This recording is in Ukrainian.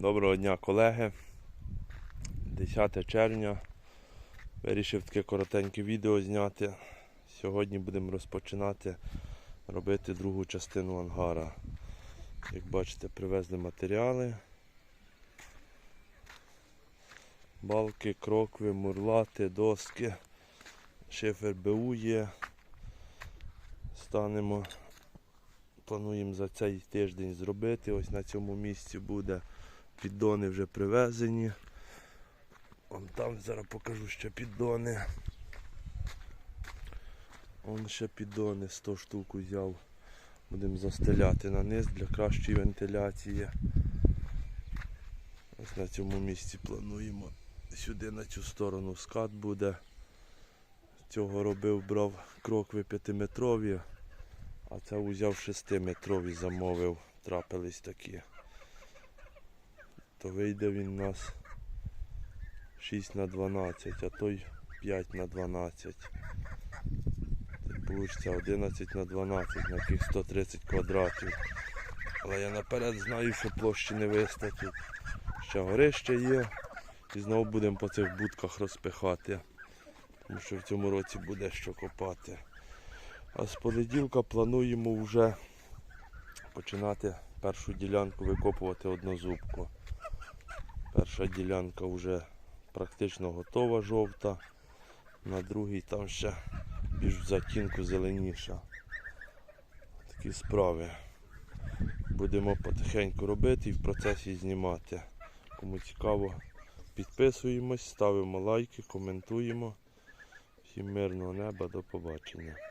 Доброго дня, колеги. 10 червня. Вирішив таке коротеньке відео зняти. Сьогодні будемо розпочинати робити другу частину ангара. Як бачите, привезли матеріали. Балки, крокви, мурлати, доски, шифер БУ є. Станемо плануємо за цей тиждень зробити. Ось на цьому місці буде піддони вже привезені. Вон там зараз покажу ще піддони. Вон ще піддони 100 штук взяв. Будемо застеляти на низ для кращої вентиляції. Ось на цьому місці плануємо. Сюди на цю сторону скат буде. Цього робив, брав крокви 5-метрові. А це узяв 6-метрові замовив, трапились такі. То вийде він у нас 6 на 12, а той 5 на 12. Це вийде 11 на 12 на яких 130 квадратів. Але я наперед знаю, що площі не вистачить. Ще горище є. І знову будемо по цих будках розпихати. Тому що в цьому році буде що копати. А з понеділка плануємо вже починати першу ділянку викопувати однозубку. Перша ділянка вже практично готова жовта. На другій там ще більш в затінку зеленіша. Такі справи. Будемо потихеньку робити і в процесі знімати. Кому цікаво, підписуємось, ставимо лайки, коментуємо. Всім мирного неба, до побачення.